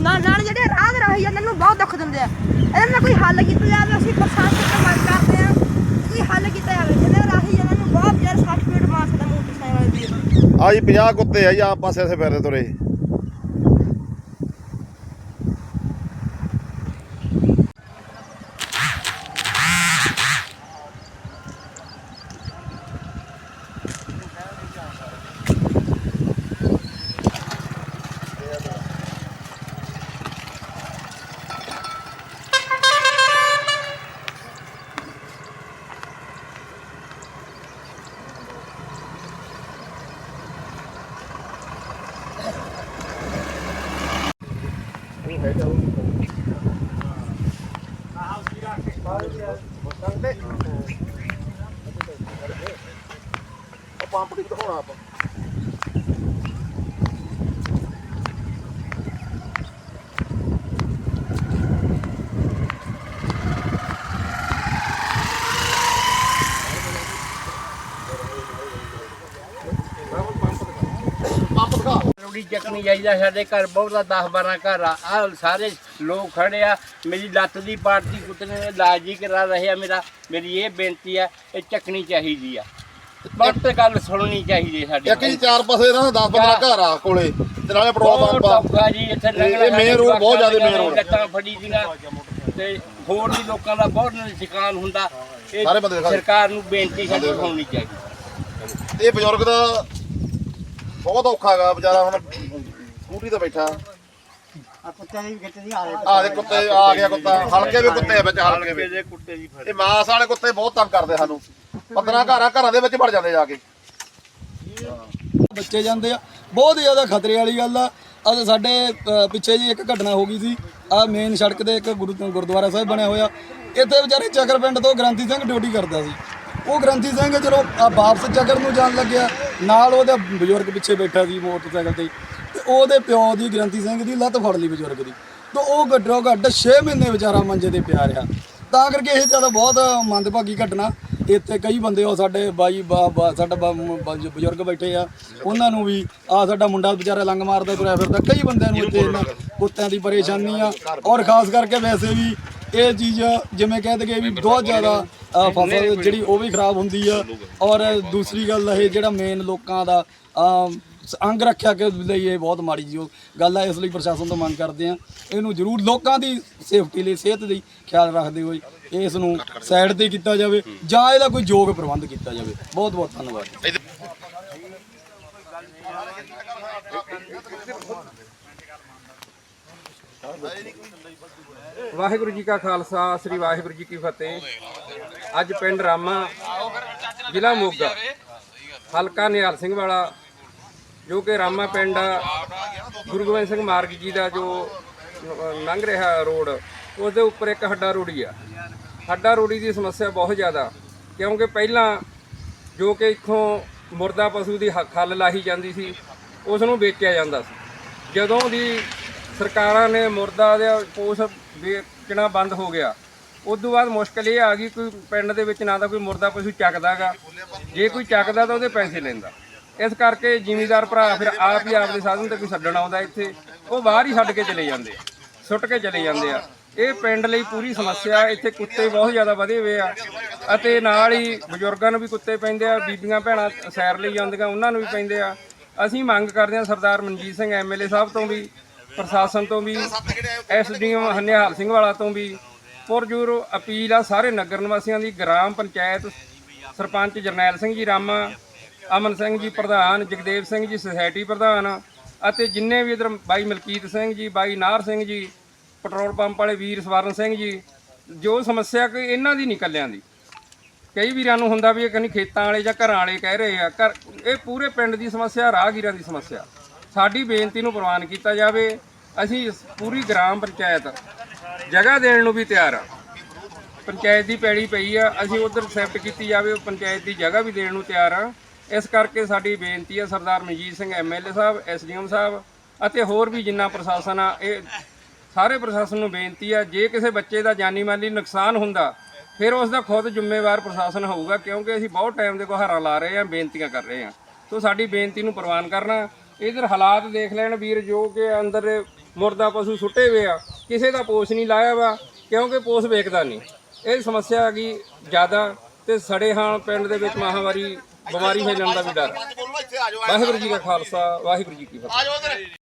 ਨਾਲ ਨਾਲ ਜਿਹੜੇ ਰਾਹ ਦੇ ਰਹੀ ਜਾਂਦੇ ਨੂੰ ਬਹੁਤ ਦੁੱਖ ਦਿੰਦੇ ਆ। ਇਹਨਾਂ ਦਾ ਕੋਈ ਹੱਲ ਕੀਤਾ ਜਾਵੇ, ਅਸੀਂ ਪ੍ਰਸ਼ਾਸਨ ਤੋਂ ਮੰਗ ਕਰਦੇ ਆ। ਕੋਈ ਹੱਲ ਕੀਤਾ ਜਾਵੇ ਜਿਹੜੇ ਰਾਹੀ ਜਾਂਦੇ ਨੂੰ ਬਹੁਤ ਜ਼ਿਆਦਾ 60 ਮਿੰਟ ਮਾਰ ਸਕਦਾ ਮੋਟਰਸਾਈਕਲ ਦੀ ਆ ਜੀ 50 ਕੁੱਤੇ ਆ ਜੀ ਆ ਪਾਸੇ ਸੇ ਫਿਰਦੇ ਤੁਰੇ। ਪੰਪ ਕਿੱਥੋਂ ਹੋਣਾ ਆਪਾਂ ਪੰਪ ਰੋੜੀ ਚੱਕਣੀ ਜਾਈਦਾ ਸਾਡੇ ਘਰ ਬਹੁਤਾ 10 12 ਘਰ ਆ। ਆਹ ਸਾਰੇ ਲੋਕ ਖੜੇ ਆ ਮੇਰੀ ਲੱਤ ਦੀ ਪਾਰਟੀ ਕੁੱਤੇ ਨੇ ਇਲਾਜ ਹੀ ਕਰਾ ਰਹੇ ਆ ਮੇਰਾ। ਮੇਰੀ ਇਹ ਬੇਨਤੀ ਆ ਇਹ ਚੱਕਣੀ ਚਾਹੀਦੀ ਆ। ਬਹੁਤ ਗੱਲ ਸੁਣਨੀ ਚਾਹੀਦੀ ਸਾਡੀ। ਇੱਕ ਚਾਰ ਪਾਸੇ ਇਹਨਾਂ ਦਾ 10 15 ਘਰ ਆ ਕੋਲੇ ਤੇ ਨਾਲੇ ਪੈਟਰੋਲ ਬਹੁਤ ਪੰਪ ਜੀ ਇੱਥੇ ਲੰਘਣਾ ਇਹ main road ਬਹੁਤ ਜ਼ਿਆਦਾ main road। ਲੱਤਾਂ ਫੜੀ ਦੀਆਂ ਤੇ ਹੋਰ ਵੀ ਲੋਕਾਂ ਦਾ ਬਹੁਤ ਨੁਕਸਾਨ ਹੁੰਦਾ। ਇਹ ਸਾਰੇ ਬੰਦੇ ਦਿਖਾ ਦਿਓ। ਸਰਕਾਰ ਨੂੰ ਬੇਨਤੀ ਸਾਡੀ ਹੋਣੀ ਚਾਹੀਦੀ। ਇਹ ਬਜ਼ੁਰਗ ਦਾ ਬਹੁਤ ਔਖਾ ਹੈਗਾ ਵਿਚਾਰਾ ਹੁਣ ਸਕੂਟਰੀ ਤੇ ਬੈਠਾ। ਆ ਕੁੱਤੇ ਦੀ ਗਿੱਟ ਦੀ ਹਾਲੇ ਆ ਦੇ ਕੁੱਤੇ ਆ ਗਿਆ ਕੁੱਤਾ। ਹਲਕੇ ਵੀ ਕੁੱਤੇ ਆ ਵਿੱਚ ਹਲਕੇ ਵੀ। ਦੇ ਕੁੱਤੇ ਦੀ ਇਹ ਮਾਸ ਵਾਲੇ ਕੁੱਤੇ ਬਹੁਤ ਤੰਗ ਕਰਦੇ ਸਾਨੂੰ। 15 ਘਰਾਂ ਘਰਾਂ ਦੇ ਵਿੱਚ ਵੜ ਜਾਂਦੇ ਜਾ ਕੇ। ਬੱਚੇ ਜਾਂਦੇ ਆ। ਬਹੁਤ ਹੀ ਜ਼ਿਆਦਾ ਖਤਰੇ ਵਾਲੀ ਗੱਲ ਆ। ਅੱਜ ਸਾਡੇ ਪਿੱਛੇ ਜੀ ਇੱਕ ਘਟਨਾ ਹੋ ਗਈ ਸੀ। ਆ ਮੇਨ ਸੜਕ ਤੇ ਇੱਕ ਗੁਰੂ ਗੁਰਦੁਆਰਾ ਸਾਹਿਬ ਬਣਿਆ ਹੋਇਆ। ਇੱਥੇ ਵਿਚਾਰੇ ਚੱਕਰ ਪਿੰਡ ਤੋਂ ਗ੍ਰੰਥੀ ਸਿੰਘ ਡਿਊਟੀ ਕਰਦਾ ਸੀ। ਉਹ ਗ੍ਰੰਥੀ ਸਿੰਘ ਜਦੋਂ ਆ ਵਾਪਸ ਚੱਕਰ ਨੂੰ ਜਾਣ ਲੱਗਿਆ, ਨਾਲ ਉਹਦਾ ਬਜ਼ੁਰਗ ਪਿੱਛੇ ਬੈਠਾ ਸੀ ਮੋਟਰਸਾਈਕਲ ਤੇ ਤੇ ਉਹਦੇ ਪਿਓ ਦੀ ਗ੍ਰੰਥੀ ਸਿੰਘ ਦੀ ਲੱਤ ਫੜ ਲਈ ਬਜ਼ੁਰਗ ਦੀ। ਤੇ ਉਹ ਘੱਟੋ ਘੱਟ 6 ਮਹੀਨੇ ਵਿਚਾਰਾ ਮੰਜੇ ਤੇ ਪਿਆ ਰਿਹਾ। ਤਾਂ ਕਰਕੇ ਇਹ ਜ਼ਿਆਦਾ ਬਹੁਤ ਮੰਦਭਾਗੀ ਘਟਨਾ। ਇੱਥੇ ਕਈ ਬੰਦੇ ਉਹ ਸਾਡੇ ਬਾਈ, ਬਾ- ਸਾਡਾ ਬਜ਼ੁਰਗ ਬੈਠੇ ਆ, ਉਹਨਾਂ ਨੂੰ ਵੀ ਆ ਸਾਡਾ ਮੁੰਡਾ ਵਿਚਾਰਾ ਲੰਗ ਮਾਰਦਾ ਤੁਰਿਆ ਫਿਰਦਾ। ਕਈ ਬੰਦਿਆਂ ਨੂੰ ਇੱਥੇ ਕੁੱਤਿਆਂ ਦੀ ਪਰੇਸ਼ਾਨੀ ਆ। ਔਰ ਖਾਸ ਕਰਕੇ ਵੈਸੇ ਵੀ ਇਹ ਚੀਜ਼ ਜਿਵੇਂ ਕਹਿ ਦਗੇ ਵੀ ਬਹੁਤ ਜ਼ਿਆਦਾ ਫਸਲ ਜਿਹੜੀ ਉਹ ਵੀ ਖਰਾਬ ਹੁੰਦੀ ਆ। ਔਰ ਦੂਸਰੀ ਗੱਲ ਇਹ ਜਿਹੜਾ ਮੇਨ ਲੋਕਾਂ ਦਾ ਅੰਗ ਰੱਖਿਆ ਕੇ ਲਈ ਇਹ ਬਹੁਤ ਮਾੜੀ ਜੀ ਗੱਲ ਹੈ ਇਸ ਲਈ ਪ੍ਰਸ਼ਾਸਨ ਤੋਂ ਮੰਗ ਕਰਦੇ ਆ। ਇਹਨੂੰ ਜ਼ਰੂਰ ਲੋਕਾਂ ਦੀ ਸੇਫਟੀ ਲਈ ਸਿਹਤ ਲਈ ਖਿਆਲ ਰੱਖਦੇ ਹੋਏ ਇਸ ਨੂੰ ਸਾਈਡ ਤੇ ਕੀਤਾ ਜਾਵੇ ਜਾਂ ਇਹਦਾ ਕੋਈ ਯੋਗ ਪ੍ਰਬੰਧ ਕੀਤਾ ਜਾਵੇ। ਬਹੁਤ ਬਹੁਤ ਧੰਨਵਾਦ। ਵਾਹਿਗੁਰੂ ਜੀ ਕਾ ਖਾਲਸਾ, ਸ੍ਰੀ ਵਾਹਿਗੁਰੂ ਜੀ ਕੀ ਫਤਿਹ। ਅੱਜ ਪਿੰਡ ਰਾਮਾ, ਜ਼ਿਲ੍ਹਾ ਮੋਗਾ, ਹਲਕਾ ਨਿਹਾਲ ਸਿੰਘ ਵਾਲਾ, ਜੋ ਕਿ ਰਾਮਾ ਪਿੰਡ ਗੁਰੂ ਗੋਬਿੰਦ ਸਿੰਘ ਮਾਰਗ ਜੀ ਦਾ ਜੋ ਲੰਘ ਰਿਹਾ ਰੋਡ ਉਸ ਦੇ ਉੱਪਰ ਇੱਕ ਹੱਡਾ ਰੋੜੀ ਆ। ਹੱਡਾ ਰੋੜੀ ਦੀ ਸਮੱਸਿਆ ਬਹੁਤ ਜ਼ਿਆਦਾ, ਕਿਉਂਕਿ ਪਹਿਲਾਂ ਜੋ ਕਿ ਇੱਥੋਂ ਮੁਰਦਾ ਪਸ਼ੂ ਦੀ ਹ- ਖੱਲ ਲਾਹੀ ਜਾਂਦੀ ਸੀ ਉਸ ਨੂੰ ਵੇਚਿਆ ਜਾਂਦਾ ਸੀ। ਜਦੋਂ ਦੀ ਸਰਕਾਰਾਂ ਨੇ ਮੁਰਦਾ ਦੇ ਪੋਸ ਵੇਚਣਾ ਬੰਦ ਹੋ ਗਿਆ। ਉਸ ਤੋਂ ਬਾਅਦ ਮੁਸ਼ਕਲ ਇਹ ਆ ਗਈ ਕੋਈ ਪਿੰਡ ਦੇ ਵਿੱਚ ਨਾ ਤਾਂ ਕੋਈ ਮੁਰਦਾ ਪਸ਼ੂ ਚੱਕਦਾਗਾ ਜੇ ਕੋਈ ਚੱਕਦਾ ਤਾਂ ਉਹਦੇ ਪੈਸੇ ਲੈਂਦਾ। ਇਸ ਕਰਕੇ ਜ਼ਿਮੀਦਾਰ ਭਰਾ ਫਿਰ ਆਪ ਹੀ ਆਪਦੇ ਸਾਧਨ ਤੇ ਕੋਈ ਛੱਡਣ ਆਉਂਦਾ ਇੱਥੇ। ਉਹ ਬਾਹਰ ਹੀ ਛੱਡ ਕੇ ਚਲੇ ਜਾਂਦੇ ਆ, ਸੁੱਟ ਕੇ ਚਲੇ ਜਾਂਦੇ ਆ। ਇਹ ਪਿੰਡ ਲਈ ਪੂਰੀ ਸਮੱਸਿਆ, ਇੱਥੇ ਕੁੱਤੇ ਬਹੁਤ ਜ਼ਿਆਦਾ ਵਧੇ ਹੋਏ ਆ। ਅਤੇ ਨਾਲ ਹੀ ਬਜ਼ੁਰਗਾਂ ਨੂੰ ਵੀ ਕੁੱਤੇ ਪੈਂਦੇ ਆ, ਬੀਬੀਆਂ ਭੈਣਾਂ ਸੈਰ ਲਈ ਜਾਂਦੀਆਂ, ਉਹਨਾਂ ਨੂੰ ਵੀ ਪੈਂਦੇ ਆ। ਅਸੀਂ ਮੰਗ ਕਰਦੇ ਹਾਂ ਸਰਦਾਰ ਮਨਜੀਤ ਸਿੰਘ ਐਮਐਲਏ ਸਾਹਿਬ ਤੋਂ ਵੀ ਪ੍ਰਸ਼ਾਸਨ ਤੋਂ ਵੀ ਐਸਡੀਐਮ ਹਨਿਹਾਲ ਸਿੰਘ ਵਾਲਾ ਤੋਂ ਵੀ ਪੁਰਜੋਰ ਅਪੀਲ ਆ ਸਾਰੇ ਨਗਰ ਨਿਵਾਸੀਆਂ ਦੀ, ਗ੍ਰਾਮ ਪੰਚਾਇਤ ਸਰਪੰਚ ਜਰਨੈਲ ਸਿੰਘ ਜੀ ਰਾਮਾ, ਅਮਨ ਸਿੰਘ ਜੀ ਪ੍ਰਧਾਨ, ਜਗਦੇਵ ਸਿੰਘ ਜੀ ਸੁਸਾਇਟੀ ਪ੍ਰਧਾਨ ਅਤੇ ਜਿੰਨੇ ਵੀ ਇਧਰ ਬਾਈ ਮਲਕੀਤ ਸਿੰਘ ਜੀ, ਬਾਈ ਨਾਰ ਸਿੰਘ ਜੀ, ਪੈਟਰੋਲ ਪੰਪ ਵਾਲੇ ਵੀਰ ਸਵਰਨ ਸਿੰਘ ਜੀ, ਜੋ ਸਮੱਸਿਆ ਕੋਈ ਇਹਨਾਂ ਦੀ ਨਹੀਂ ਇਕੱਲਿਆਂ ਦੀ। ਕਈ ਵੀਰਾਂ ਨੂੰ ਹੁੰਦਾ ਵੀ ਇਹ ਕਹਿੰਦੀ ਖੇਤਾਂ ਵਾਲੇ ਜਾਂ ਘਰਾਂ ਵਾਲੇ ਕਹਿ ਰਹੇ ਆ, ਘਰ, ਇਹ ਪੂਰੇ ਪਿੰਡ ਦੀ ਸਮੱਸਿਆ, ਰਾਹਗੀਰਾਂ ਦੀ ਸਮੱਸਿਆ। ਸਾਡੀ ਬੇਨਤੀ ਨੂੰ ਪ੍ਰਵਾਨ ਕੀਤਾ ਜਾਵੇ ਅਸੀਂ ਇਸ ਪੂਰੀ ਗ੍ਰਾਮ ਪੰਚਾਇਤ ਜਗ੍ਹਾ ਦੇਣ ਨੂੰ ਵੀ ਤਿਆਰ ਆ। ਪੰਚਾਇਤ ਦੀ ਪੈੜੀ ਪਈ ਆ, ਅਸੀਂ ਉਧਰ ਸ਼ਿਫਟ ਕੀਤੀ ਜਾਵੇ, ਉਹ ਪੰਚਾਇਤ ਦੀ ਜਗ੍ਹਾ ਵੀ ਦੇਣ ਨੂੰ ਤਿਆਰ ਆ। ਇਸ ਕਰਕੇ ਸਾਡੀ ਬੇਨਤੀ ਆ, ਸਰਦਾਰ ਮਨਜੀਤ ਸਿੰਘ ਐਮਐਲਏ ਸਾਹਿਬ ਐਸਡੀਐਮ ਸਾਹਿਬ ਅਤੇ ਹੋਰ ਵੀ ਜਿੰਨਾ ਪ੍ਰਸ਼ਾਸਨ ਆ, ਇਹ ਸਾਰੇ ਪ੍ਰਸ਼ਾਸਨ ਨੂੰ ਬੇਨਤੀ ਆ, ਜੇ ਕਿਸੇ ਬੱਚੇ ਦਾ ਜਾਨੀ ਮਾਲੀ ਨੁਕਸਾਨ ਹੁੰਦਾ, ਫਿਰ ਉਸ ਦਾ ਖੁਦ ਜ਼ਿੰਮੇਵਾਰ ਪ੍ਰਸ਼ਾਸਨ ਹੋਊਗਾ, ਕਿਉਂਕਿ ਅਸੀਂ ਬਹੁਤ ਟਾਈਮ ਦੇ ਗੁਹਾਰਾਂ ਲਾ ਰਹੇ ਹਾਂ ਬੇਨਤੀਆਂ ਕਰ ਰਹੇ ਹਾਂ ਸੋ ਸਾਡੀ ਬੇਨਤੀ ਨੂੰ ਪ੍ਰਵਾਨ ਕਰਨਾ, ਇਧਰ ਹਾਲਾਤ ਦੇਖ ਲੈਣ ਵੀਰ, ਜੋ ਕਿ ਅੰਦਰ ਮੁਰਦਾ ਪਸ਼ੂ ਸੁੱਟੇ ਹੋਏ ਆ, ਕਿਸੇ ਦਾ ਪੋਸ਼ ਨਹੀਂ ਲਾਇਆ ਵਾ, ਕਿਉਂਕਿ ਪੋਸ਼ ਵੇਖਦਾ ਨਹੀਂ। ਇਹ ਸਮੱਸਿਆ ਹੈਗੀ ਜ਼ਿਆਦਾ ਤੇ ਸੜੇ ਹਾਲ ਪਿੰਡ ਦੇ ਵਿੱਚ ਮਹਾਮਾਰੀ ਬਿਮਾਰੀ ਫੈਲਣ ਦਾ ਵੀ ਡਰ। ਵਾਹਿਗੁਰੂ ਜੀ ਕਾ ਖਾਲਸਾ, ਵਾਹਿਗੁਰੂ ਜੀ ਕੀ ਫਤਿਹ।